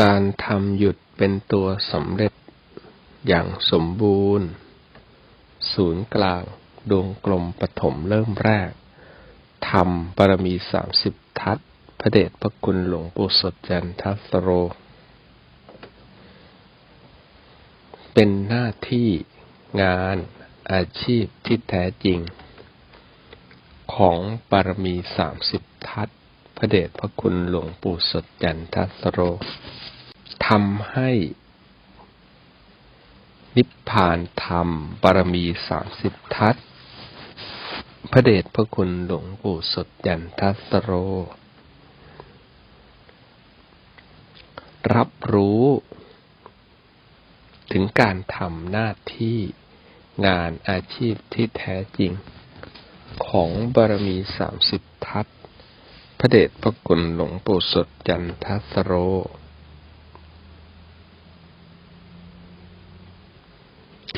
การทำหยุดเป็นตัวสำเร็จอย่างสมบูรณ์ ศูนย์กลางดวงกลมปฐมเริ่มแรกทำบารมีสามสิบทัศพระเดชพระคุณหลวงปู่สดจันทัสโร เป็นหน้าที่งานอาชีพที่แท้จริง ของบารมีสามสิบทัศพระเดชพระคุณหลวงปู่สดจันทัสโร ทำให้นิพพานธรรมบารมีสามสิบทัศพระเดชพระคุณหลวงปู่สดยันทัสโร รับรู้ถึงการทำหน้าที่งานอาชีพที่แท้จริง ของบารมีสามสิบทัศพระเดชพระคุณหลวงปู่สดยันทัสโร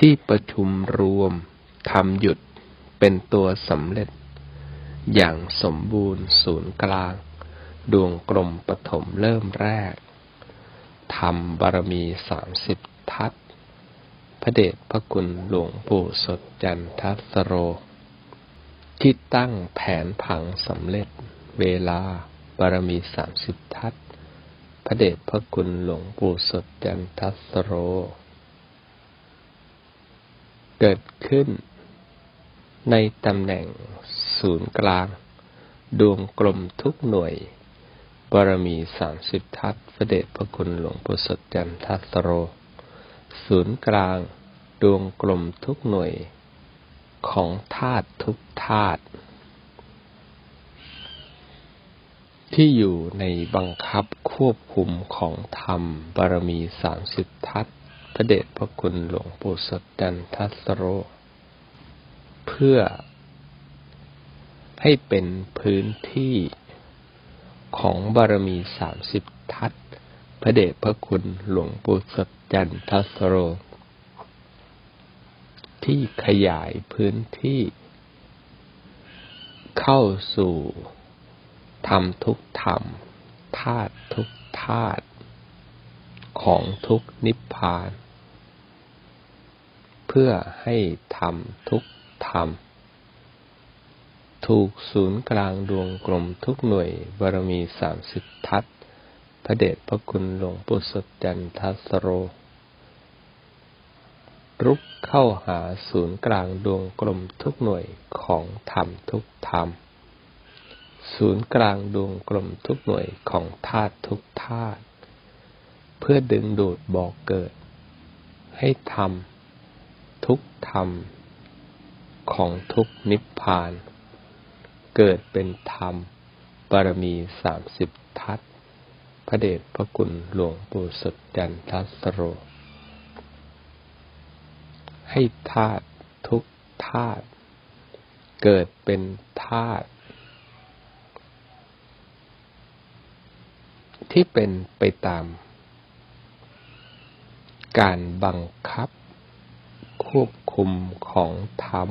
ที่ประชุมรวมทำหยุดเป็นตัวสำเร็จ อย่างสมบูรณ์ศูนย์กลาง ดวงกลมปฐมเริ่มแรกทำบารมีสามสิบทัศพระเดชพระคุณหลวงปู่สดจันทัสโร ที่ตั้งแผนผังสำเร็จ เวลาบารมีสามสิบทัศพระเดชพระคุณหลวงปู่สดจันทัสโร เกิดขึ้น ในตำแหน่งศูนย์กลาง ดวงกลมทุกหน่วย บารมีสามสิบทัศพระเดชพระคุณหลวงปู่สดจันทัสโร ศูนย์กลาง ดวงกลมทุกหน่วย ของธาตุทุกธาตุที่อยู่ในบังคับควบคุมของธรรมบารมีสามสิบทัศ พระเดชพระคุณหลวงปู่สดจันทัสโร เพื่อให้เป็นพื้นที่ของบารมีสามสิบทัศพระเดชพระคุณหลวงปู่สัจจันทัสโร ที่ขยายพื้นที่ เข้าสู่ธรรมทุกธรรมธาตุทุกธาตุของทุกนิพพาน พื่อให้ทำทุกธรรม ถูกศูนย์กลางดวงกลมทุกหน่วยบารมีสามสิบทัศพระเดชพระคุณหลวงปู่สดจันทัสโร รุกเข้าหาศูนย์กลางดวงกลมทุกหน่วยของธรรมทุกธรรม ศูนย์กลางดวงกลมทุกหน่วยของธาตุทุกธาตุเพื่อดึงดูดบอกเกิด ให้ทำ ทุกธรรม ของทุกนิพพาน เกิดเป็นธรรมบารมีสามสิบทัศพระเดชพระคุณหลวงปู่สุดจันทัสโร ให้ธาตุทุกธาตุเกิดเป็นธาตุที่เป็นไปตาม การบังคับ วบคุมของธรรม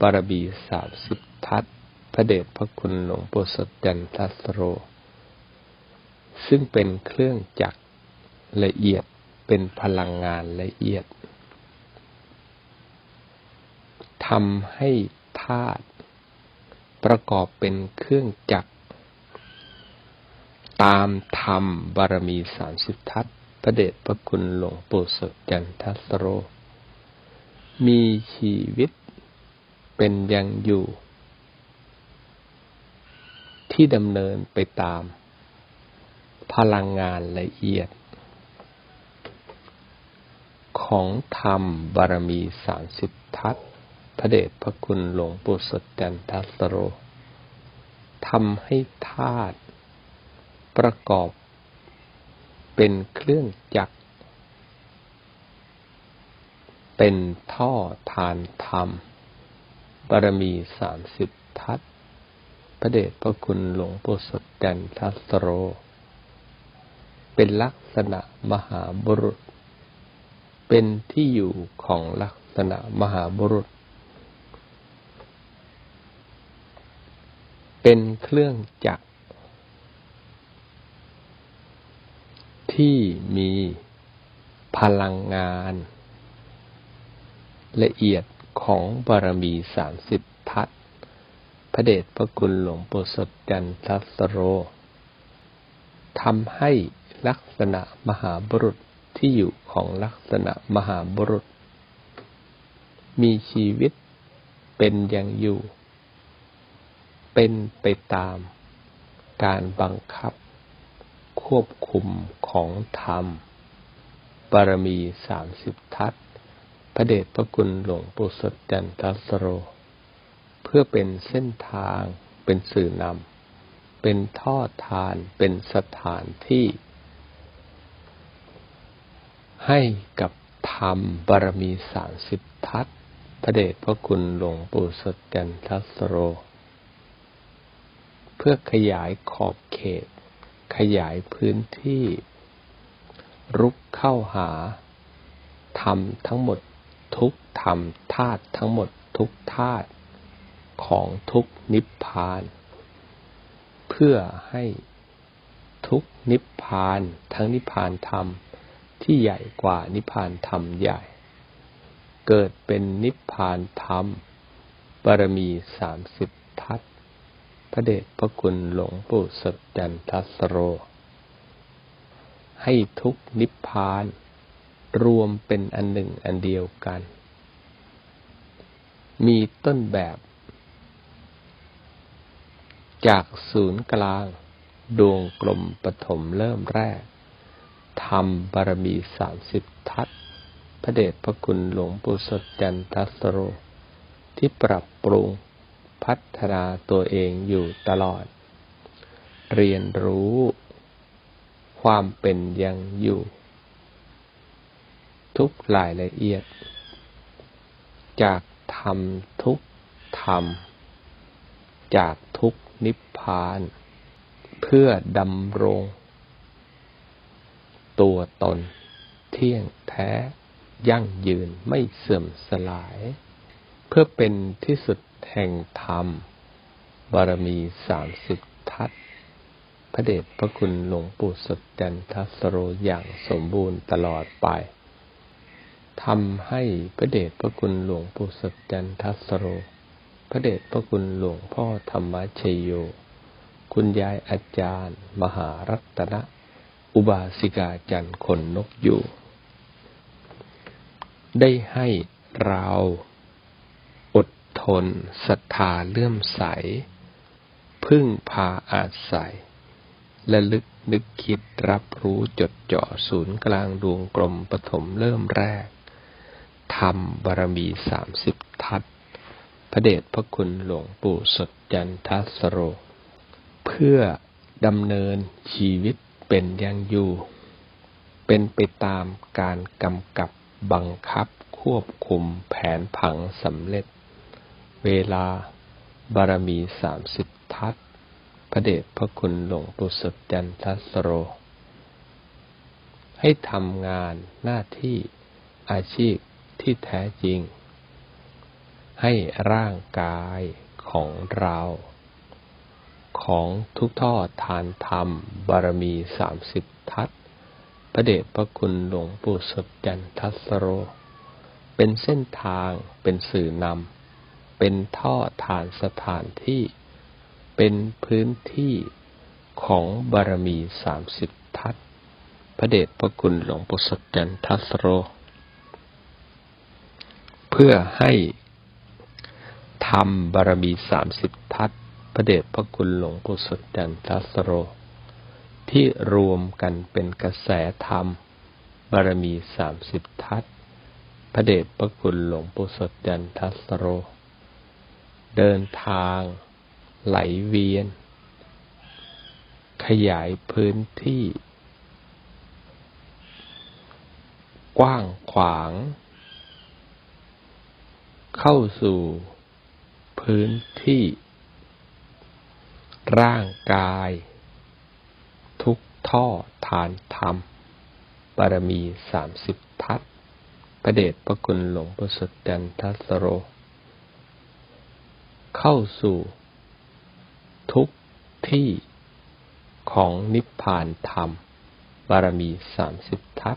บารมีสามสิบทัศพระเดชพระคุณหลวงปู่สดจันทัสโร ซึ่งเป็นเครื่องจักรละเอียดเป็นพลังงานละเอียดทำให้ธาตุประกอบเป็นเครื่องจักร ตามธรรมบารมีสามสิบทัศพระเดชพระคุณหลวงปู่สดจันทัสโร มีชีวิตเป็นยังอยู่ ที่ดำเนินไปตาม พลังงานละเอียด ของธรรมบารมีสามสิบทัศพระเดชพระคุณหลวงปู่สดจันทัสโรทำให้ธาตุประกอบเป็นเครื่องจักร เป็นท่อทานธรรมบารมีสามสิบทัศพระเดชพระคุณหลวงปู่สดจันทัสโร เป็นลักษณะมหาบุรุษ เป็นที่อยู่ของลักษณะมหาบุรุษ เป็นเครื่องจักรทที่มีพลังงาน ละเอียดของบารมีสามสิบทัศพระเดชพระคุณหลวงปู่สดจันทัสโรทำให้ลักษณะมหาบุรุษที่อยู่ของลักษณะมหาบุรุษ มีชีวิตเป็นอย่างอยู่ เป็นไปตามการบังคับ ควบคุมของธรรมบารมีสามสิบทัศ พระเดชพระคุณหลวงปู่สดจันทัสโร เพื่อเป็นเส้นทางเป็นสื่อนำเป็นท่อทานเป็นสถานที่ ให้กับธรรมบารมีสามสิบทัศพระเดชพระคุณหลวงปู่สดจันทัสโร เพื่อขยายขอบเขต ขยายพื้นที่ รุกเข้าหาธรรมทั้งหมด ทุกธรรมธาตุทั้งหมดทุกธาตุของทุกนิพพาน เพื่อให้ทุกนิพพานทั้งนิพพานธรรมที่ใหญ่กว่านิพพานธรรมใหญ่ เกิดเป็นนิพพานธรรมบารมีสามสิบทัศพระเดชพระคุณหลวงปู่สัจจันทัสโร ให้ทุกนิพพาน รวมเป็นอันหนึ่งอันเดียวกัน มีต้นแบบ จากศูนย์กลาง ดวงกลมปฐมเริ่มแรกทำบารมีสามสิบทัศพระเดชพระคุณหลวงปู่สดจันทัสโร ที่ปรับปรุงพัฒนาตัวเองอยู่ตลอด เรียนรู้ ความเป็นยังอยู่ ทุกรายละเอียด จากธรรมทุกธรรม จากทุกนิพพาน เพื่อดำรง ตัวตนเที่ยงแท้ ยั่งยืนไม่เสื่อมสลาย เพื่อเป็นที่สุดแห่งธรรม บารมีสามสิบทัศพระเดชพระคุณหลวงปู่สดจันทัสโรอย่างสมบูรณ์ตลอดไป ทำให้พระเดชพระคุณหลวงปู่สัจจันทัสโร พระเดชพระคุณหลวงพ่อธรรมชโย คุณยายอาจารย์ มหารัตนะ อุบาสิกาจันคนนกอยู่ ได้ให้เราอดทนศรัทธาเลื่อมใส พึ่งพาอาศัยและลึกนึกคิดรับรู้จดจ่อศูนย์กลางดวงกลมปฐมเริ่มแรก ธรรมบารมีสามสิบทัศพระเดชพระคุณหลวงปู่สดจันทัสโร เพื่อดำเนินชีวิตเป็นยังอยู่ เป็นไปตามการกำกับบังคับควบคุมแผนผังสำเร็จ เวลาบารมีสามสิบทัศพระเดชพระคุณหลวงปู่สดจันทัสโร ให้ทำงานหน้าที่อาชีพ ที่แท้จริง ให้ร่างกายของเรา ของทุกท่อทานธรรม บารมีสามสิบทัศพระเดชพระคุณหลวงปู่สดจันทัสโร เป็นเส้นทางเป็นสื่อนำเป็นท่อทานสถานที่ เป็นพื้นที่ของบารมีสามสิบทัศพระเดชพระคุณหลวงปู่สดจันทัสโร พื่อให้ทำบารมีสามสิบทัศพระเดชพระคุณหลวงปู่สดจันทัสโร ที่รวมกันเป็นกระแสธรรม บารมีสามสิบทัศพระเดชพระคุณหลวงปู่สดจันทัสโร เดินทางไหลเวียน ขยายพื้นที่ กว้างขวาง เข้าสู่พื้นที่ ร่างกาย ทุกท่อฐานธรรมบารมีสามสิบทัศประเดชพระคุณหลวงประสจันทัสโร เข้าสู่ ทุกที่ของนิพพานธรรม บารมีสามสิบทัศ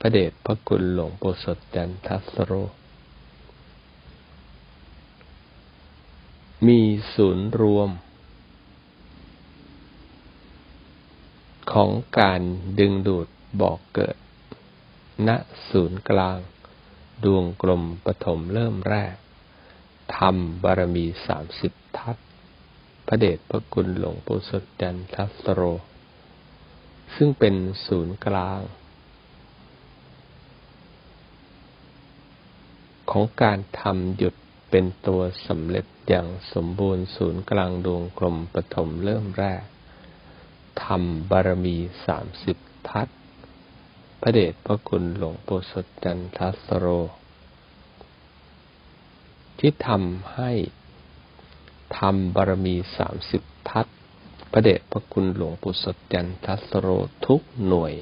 พระเดชพระคุณหลวงปู่สดจันทัสโร มีศูนย์รวม ของการดึงดูดบอกเกิด ณศูนย์กลาง ดวงกลมปฐมเริ่มแรกธรรมบารมีสามสิบทัศพระเดชพระคุณหลวงปู่สดจันทัสโร ซึ่งเป็นศูนย์กลาง ของการทำหยุด เป็นตัวสำเร็จอย่างสมบูรณ์ศูนย์กลางดวงกลมปฐมเริ่มแรกทำบารมีสามสิบทัศพระเดชพระคุณหลวงปู่สดจันทัสโร ที่ทำให้ทำบารมีสามสิบทัศพระเดชพระคุณหลวงปู่สดจันทัสโรทุกหน่วย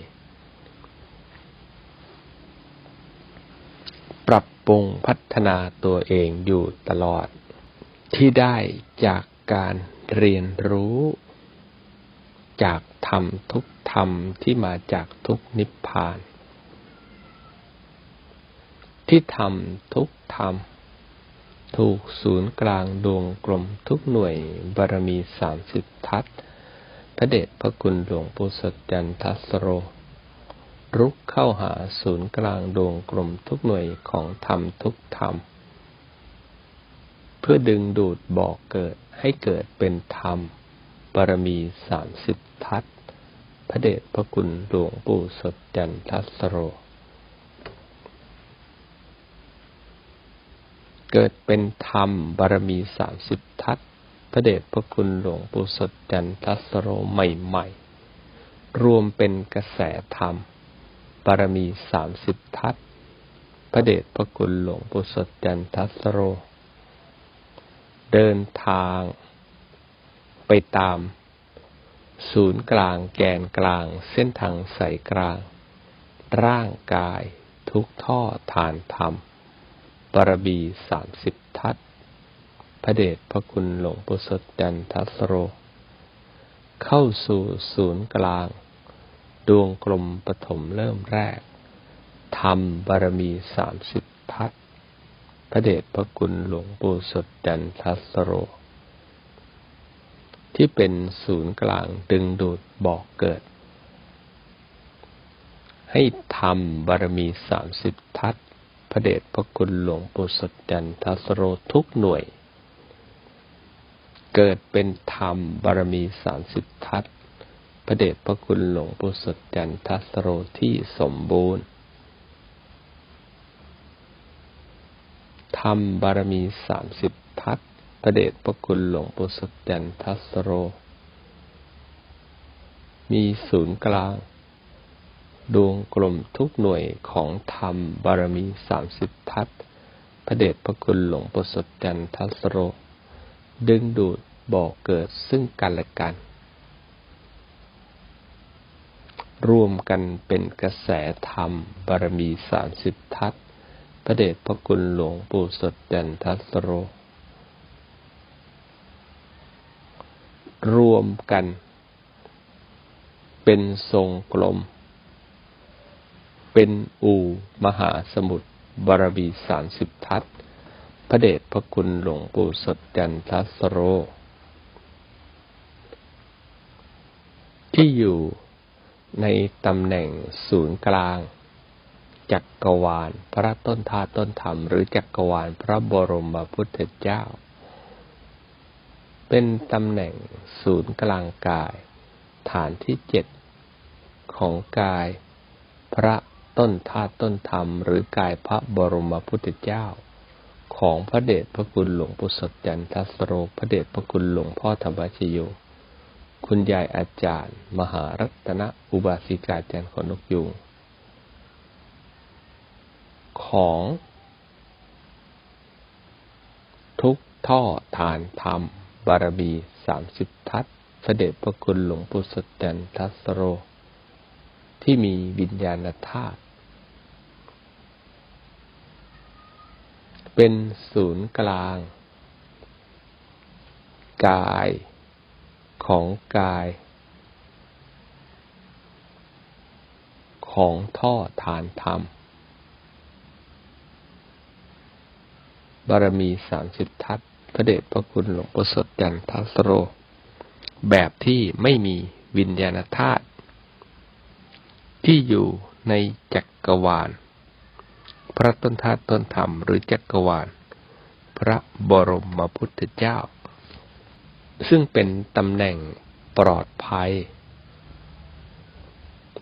ปรุงพัฒนาตัวเองอยู่ตลอด ที่ได้จากการเรียนรู้ จากธรรมทุกธรรมที่มาจากทุกนิพพาน ที่ทำทุกธรรม ถูกศูนย์กลางดวงกลมทุกหน่วยบารมีสามสิบทัศพระเดชพระคุณหลวงปู่สดจันทัสโร รุกเข้าหาศูนย์กลางดวงกลมทุกหน่วยของธรรมทุกธรรม เพื่อดึงดูดบอกเกิดให้เกิดเป็นธรรมบารมีสามสิบทัศพระเดชพระคุณหลวงปู่สดจันทัสโร เกิดเป็นธรรมบารมีสามสิบทัศพระเดชพระคุณหลวงปู่สดจันทัสโรใหม่ ๆ รวมเป็นกระแสธรรม บารมีสามสิบทัศพระเดชพระคุณหลวงปู่สดจันทัสโร เดินทางไปตาม ศูนย์กลางแกนกลางเส้นทางสายกลาง ร่างกายทุกท่อฐานธรรมบารมีสามสิบทัศพระเดชพระคุณหลวงปู่สดจันทัสโร เข้าสู่ศูนย์กลาง ดวงกลมปฐมเริ่มแรกทำบารมีสามสิบทัศพระเดชพระคุณหลวงปู่สดจันทัสโร ที่เป็นศูนย์กลางดึงดูดบอกเกิด ให้ทำบารมีสามสิบทัศพระเดชพระคุณหลวงปู่สดจันทัสโรทุกหน่วย เกิดเป็นธรรมบารมีสามสิบทัศ ระเดชพระคุณหลวงปู่สดจันทัสโรที่สมบูรณ์ธรรมบารมีสามสิบทัศพระเดชพระคุณหลวงปู่สดจันทัสโร มีศูนย์กลาง ดวงกลมทุกหน่วยของธรรมบารมีสามสิบทัศพระเดชพระคุณหลวงปู่สดจันทัสโร ดึงดูดบอกเกิดซึ่งกันและกัน รวมกันเป็นกระแสธรรมบารมีสามสิบทัศพระเดชพระคุณหลวงปู่สดจันทัสโรรวมกัน เป็นทรงกลม เป็นอูมหาสมุทรบารมีสามสิบทัศพระเดชพระคุณหลวงปู่สดจันทัสโร ที่อยู่ ในตำแหน่งศูนย์กลาง จักกรวาล พระต้นธาตุต้นธรรม หรือจักกรวาลพระบรมพุทธเจ้า เป็นตำแหน่งศูนย์กลางกาย ฐานที่เจ็ดของกาย พระต้นธาตุต้นธรรม หรือกายพระบรมพุทธเจ้า ของพระเดชพระคุณหลวงปู่สดจันทัสโรพระเดชพระคุณหลวงพ่อธรรมชโย คุณยายอาจารย์ มหารัตนอุบาสิกาจันขนกยุงของ ทุกท่อฐานธรรม บารมีสามสิบทัศเสด็จพระคุณหลวงปู่สดจันทัสโร ที่มีวิญญาณธาตุเป็นศูนย์กลาง กาย ของกาย ของท่อฐานธรรม บารมีสามสิบทัศพระเดชพระคุณหลวงปู่สดจันทัสโร แบบที่ไม่มีวิญญาณธาตุที่อยู่ในจักรวาล พระต้นธาตุต้นธรรมหรือจักรวาล พระบรมพุทธเจ้า ซึ่งเป็นตำแหน่งปลอดภัย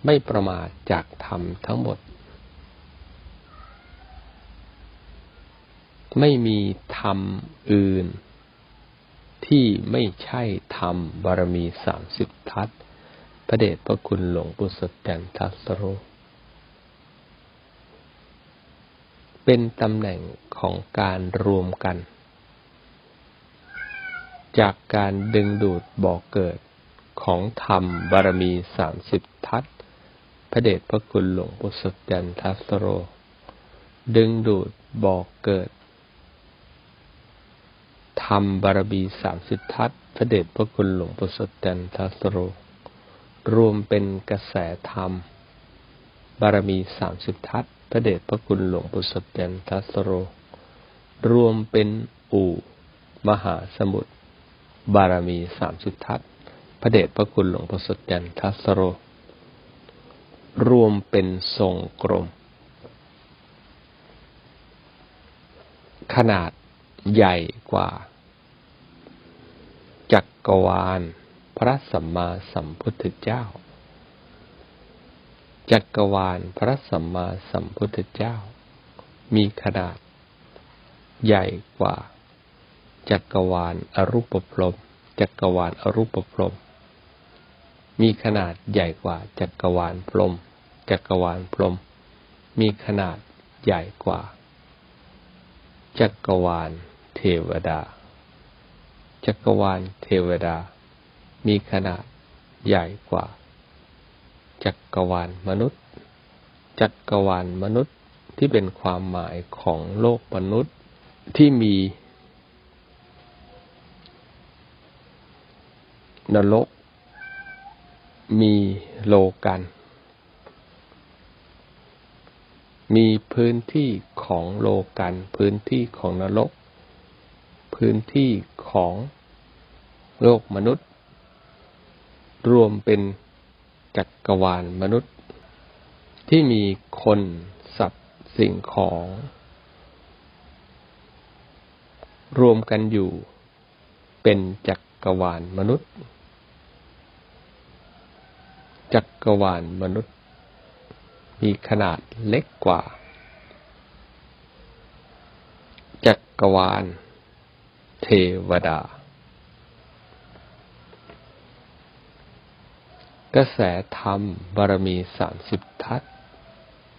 ไม่ประมาทจากธรรมทั้งหมด ไม่มีธรรมอื่น ที่ไม่ใช่ธรรมบารมีสามสิบทัศพระเดชพระคุณหลวงปู่สดจันทัสโร เป็นตำแหน่งของการรวมกัน จากการดึงดูดบ่อกเกิดของธรรมบารมีสามสิบทัศพระเดชพระคุณหลวงปู่สดจันทัสโร ดึงดูดบ่อกเกิดธรรมบารมีสามสิบทัศพระเดชพระคุณหลวงปู่สดจันทัสโร รวมเป็นกระแสธรรม บารมีสามสิบทัศพระเดชพระคุณหลวงปู่สดจันทัสโร รวมเป็นอู่มหาสมุทร บารมีสามสิบทัศพระเดชพระคุณหลวงปู่สดจันทัสโร รวมเป็นทรงกรมขนาดใหญ่กว่า จักรวาล พระสัมมาสัมพุทธเจ้า จักรวาลพระสัมมาสัมพุทธเจ้า มีขนาดใหญ่กว่า จักรวาลอรูปพรมจักรวาลอรูปพรมมีขนาดใหญ่กว่าจักรวาลพรมจักรวาลพรมมีขนาดใหญ่กว่า จักรวาลเทวดา จักรวาลเทวดา มีขนาดใหญ่กว่า จักรวาลมนุษย์ จักรวาลมนุษย์ที่เป็นความหมายของโลกมนุษย์ที่มี นรก มีโลกัน มีพื้นที่ของโลกัน พื้นที่ของนรก พื้นที่ของโลกมนุษย์ รวมเป็นจักรวาลมนุษย์ ที่มีคนสัตว์สิ่งของ รวมกันอยู่เป็นจักรวาลมนุษย์ จักรวาลมนุษย์ มีขนาดเล็กกว่า จักรวาล เทวดา กระแสธรรมบารมีสามสิบทัศ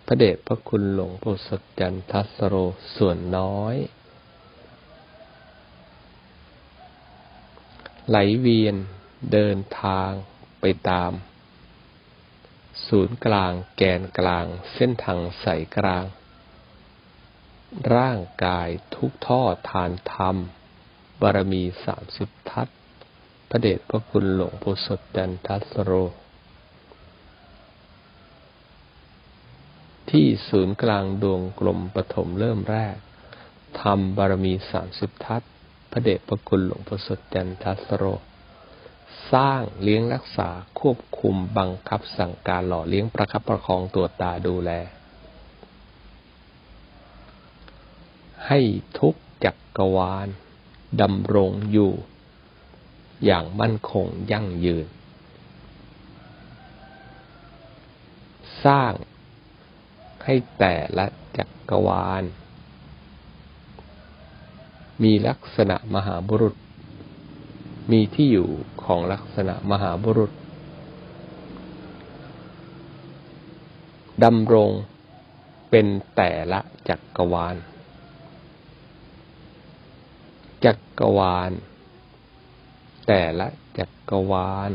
พระเดชพระคุณหลวงปู่สดจันทัสโรส่วนน้อย ไหลเวียนเดินทางไปตาม ศูนย์กลาง แกนกลาง เส้นทางสายกลาง ร่างกายทุกท่อทานธรรม บารมีสามสิบทัศพระเดชพระคุณหลวงปู่สดจันทัสโร ที่ศูนย์กลางดวงกลมปฐมเริ่มแรกทำบารมีสามสิบทัศพระเดชพระคุณหลวงปู่สดจันทัสโร สร้างเลี้ยงรักษาควบคุมบังคับสั่งการหล่อเลี้ยงประคับประคองตัวตาดูแล ให้ทุกจักกรวาลดำรงอยู่ อย่างมั่นคงยั่งยืน สร้างให้แต่ละจักรวาล มีลักษณะมหาบุรุษ มีที่อยู่ของลักษณะมหาบุรุษดำรงเป็นแต่ละจักรวาล จักรวาล แต่ละจักรวาล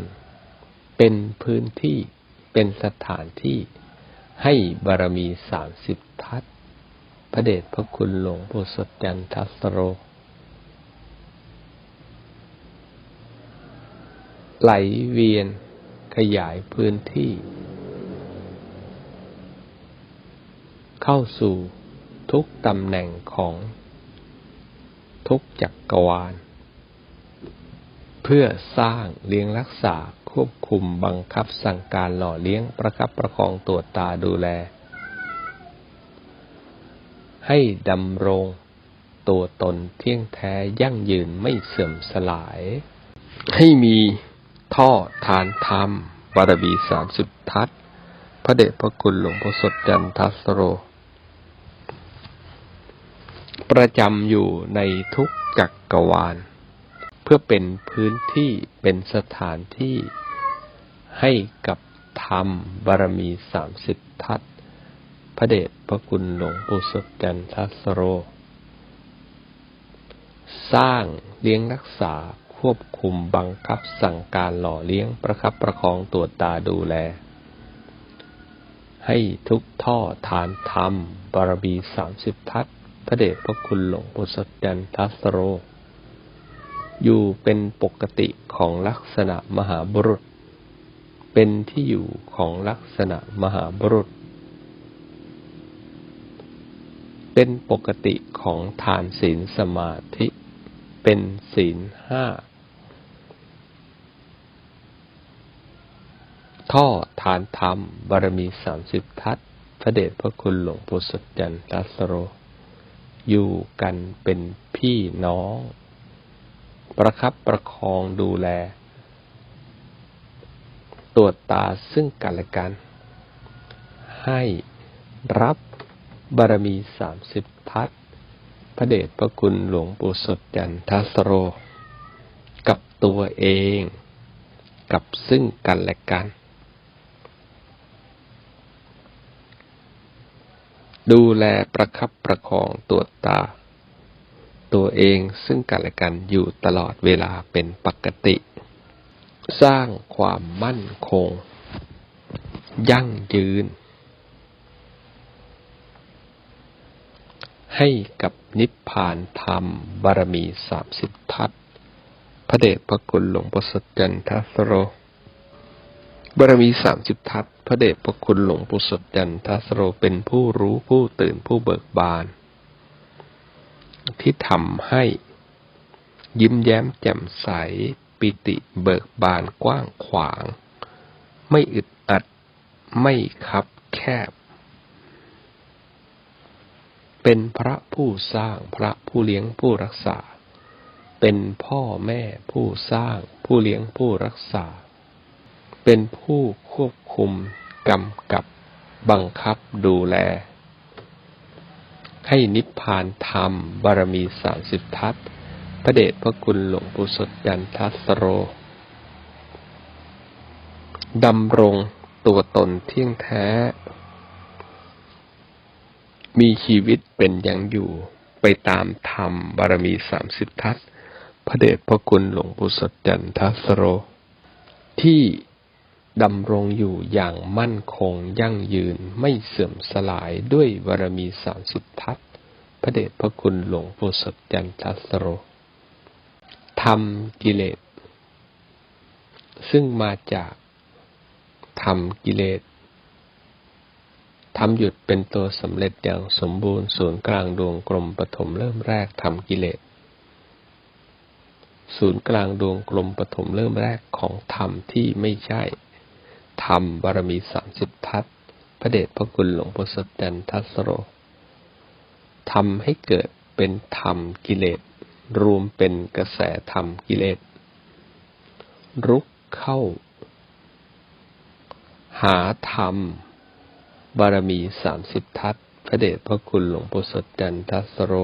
เป็นพื้นที่เป็นสถานที่ให้บารมีสามสิบทัศพระเดชพระคุณหลวงปู่สดจันทสโร ไหลเวียนขยายพื้นที่ เข้าสู่ทุกตำแหน่งของทุกจักรวาล เพื่อสร้างเลี้ยงรักษาควบคุมบังคับสั่งการหล่อเลี้ยงประคับประคองตัวตาดูแล ให้ดำรงตัวตนเที่ยงแท้ยั่งยืนไม่เสื่อมสลาย ให้มี ท่อทานธรรมบารมีสามสิบทัศพระเดชพระคุณหลวงพ่อสดจันทัสโร ประจำอยู่ในทุกจักกรวาล เพื่อเป็นพื้นที่เป็นสถานที่ให้กับธรรมบารมีสามสิบทัศพระเดชพระคุณหลวงปู่สดจันทัสโร สร้างเลี้ยงรักษา ควบคุมบังคับสั่งการหล่อเลี้ยงประคับประคองตัวจตาดูแล ให้ทุกท่อทานธรรม บารมีสามสิบทัศพระเดชพระคุณหลวงปู่สดจันทัสโร อยู่เป็นปกติของลักษณะมหาบุรุษ เป็นที่อยู่ของลักษณะมหาบุรุษ เป็นปกติของทานศีลสมาธิเป็นศีลห้า ท่อทานธรรม บารมีสามสิบทัศพระเดชพระคุณหลวงปู่สดจันทัสโร อยู่กันเป็นพี่น้อง ประคับประคองดูแล ตรวจตาซึ่งกันและกัน ให้รับบารมีสามสิบทัศพระเดชพระคุณหลวงปู่สดจันทัสโร กับตัวเอง กับซึ่งกันและกัน ดูแลประคับประคองตัวตา ตัวเองซึ่งกันและกันอยู่ตลอดเวลาเป็นปกติ สร้างความมั่นคง ยั่งยืน ให้กับนิพพานธรรมบารมีสามสิบทัศพระเดชพระคุณหลวงประสดจันทสโร บารมีสามสิบทัศพระเดชพระคุณหลวงปู่สดจันทัสโรเป็นผู้รู้ผู้ตื่นผู้เบิกบาน ที่ทำให้ยิ้มแย้มแจ่มใส ปิติเบิกบานกว้างขวาง ไม่อึดอัด ไม่คับแคบ เป็นพระผู้สร้างพระผู้เลี้ยงผู้รักษา เป็นพ่อแม่ผู้สร้างผู้เลี้ยงผู้รักษา เป็นผู้ควบคุมกำกับบังคับดูแล ให้นิพพานธรรมบารมีสามสิบทัศพระเดชพระคุณหลวงปู่สดยันทัสโรดำรงตัวตนเที่ยงแท้ มีชีวิตเป็นอย่างอยู่ไปตามธรรมบารมีสามสิบทัศพระเดชพระคุณหลวงปู่สดจันทัสโร ที่ ดำรงอยู่อย่างมั่นคงยั่งยืนไม่เสื่อมสลายด้วยบารมีสามสิบทัศน์พระเดชพระคุณหลวงปู่สดจันทัสโรทำกิเลส ซึ่งมาจากทำกิเลสทำหยุดเป็นตัวสำเร็จอย่างสมบูรณ์ศูนย์กลางดวงกลมปฐมเริ่มแรกทำกิเลสศูนย์กลางดวงกลมปฐมเริ่มแรกของธรรมที่ไม่ใช่ ธรรมบารมีสามสิบทัศพระเดชพระคุณหลวงพ่อสดจันทัสโรทำให้เกิดเป็นธรรมกิเลส รวมเป็นกระแสธรรมกิเลส รุกเข้า หาธรรม บารมีสามสิบทัศพระเดชพระคุณหลวงปู่สดจันทัสโร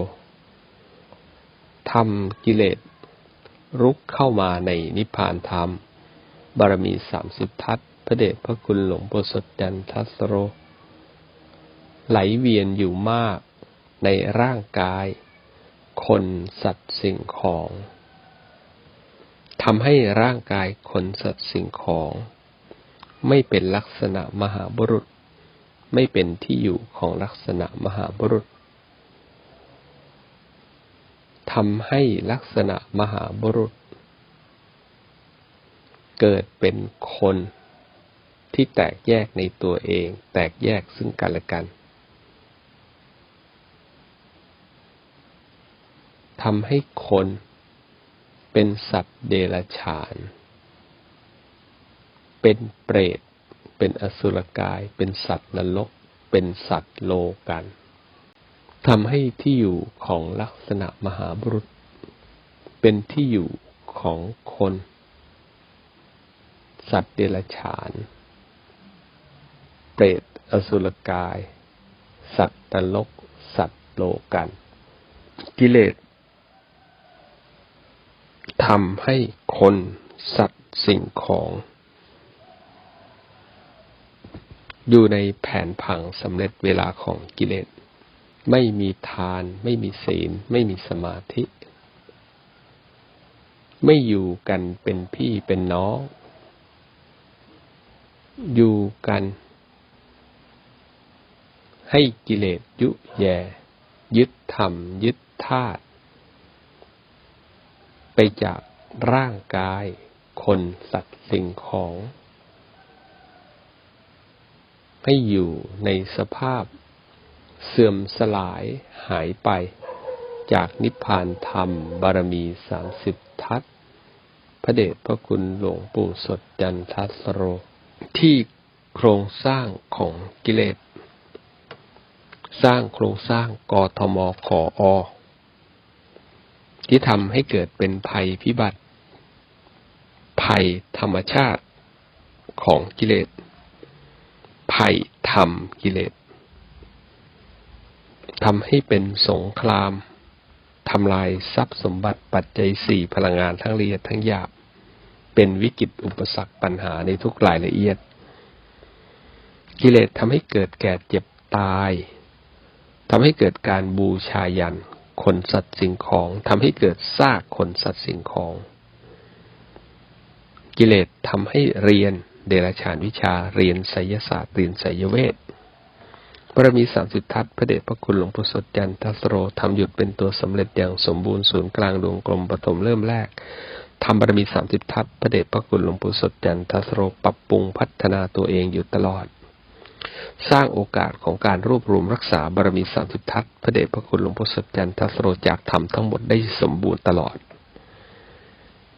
ทำกิเลส รุกเข้ามาในนิพพานธรรม บารมีสามสิบทัศ เดชพระคุณหลวงปู่สดจันทัสโร ไหลเวียนอยู่มากในร่างกาย คนสัตว์สิ่งของทำให้ร่างกายคนสัตว์สิ่งของ ไม่เป็นลักษณะมหาบุรุษ ไม่เป็นที่อยู่ของลักษณะมหาบุรุษทำให้ลักษณะมหาบุรุษ เกิดเป็นคน ที่แตกแยกในตัวเอง แตกแยกซึ่งกันและกันทำให้คนเป็นสัตว์เดรัจฉาน เป็นเปรต เป็นอสุรกาย เป็นสัตว์นรก เป็นสัตว์โลกันทำให้ที่อยู่ของลักษณะมหาบุรุษ เป็นที่อยู่ของคน สัตว์เดรัจฉาน เปรตอสุรกาย สัตว์นรกสัตว์โลกัน กิเลสทำให้คนสัตว์สิ่งของ อยู่ในแผนผังสำเร็จเวลาของกิเลส ไม่มีทาน ไม่มีศีล ไม่มีสมาธิ ไม่อยู่กันเป็นพี่เป็นน้อง อยู่กัน ให้กิเลสยุแย ยึดธรรม ยึดธาตุไปจากร่างกาย คนสัตว์สิ่งของ ให้อยู่ในสภาพเสื่อมสลายหายไป จากนิพพานธรรม บารมีสามสิบทัศพระเดชพระคุณหลวงปู่สดจันทัสโร ที่โครงสร้างของกิเลส สร้างโครงสร้างกทมขออ ที่ทำให้เกิดเป็นภัยพิบัติ ภัยธรรมชาติของกิเลส ภัยธรรมกิเลสทำให้เป็นสงครามทำลายทรัพย์สมบัติปัจจัยสี่พลังงานทั้งละเอียดทั้งหยาบ เป็นวิกฤตอุปสรรคปัญหาในทุกรายละเอียด กิเลสทำให้เกิดแก่เจ็บตาย ทำให้เกิดการบูชายันคนสัตว์สิ่งของทำให้เกิดซากคนสัตว์สิ่งของ กิเลสทำให้เรียนเดรัจฉานวิชาเรียนไสยศาสตร์เรียนไสยเวทบารมีสามสิบทัศน์พระเดชพระคุณหลวงปู่สดจันทัสโรทำหยุดเป็นตัวสำเร็จอย่างสมบูรณ์ศูนย์กลางดวงกลมปฐมเริ่มแรกทำบารมีสามสิบทัศน์พระเดชพระคุณหลวงปู่สดจันทัสโรปรับปรุงพัฒนาตัวเองอยู่ตลอด สร้างโอกาสของการรวบรวมรักษาบารมีสามสิบทัศพระเดชพระคุณหลวงพ่อสัจจันทัสโรจากธรรมทั้งหมดได้สมบูรณ์ตลอด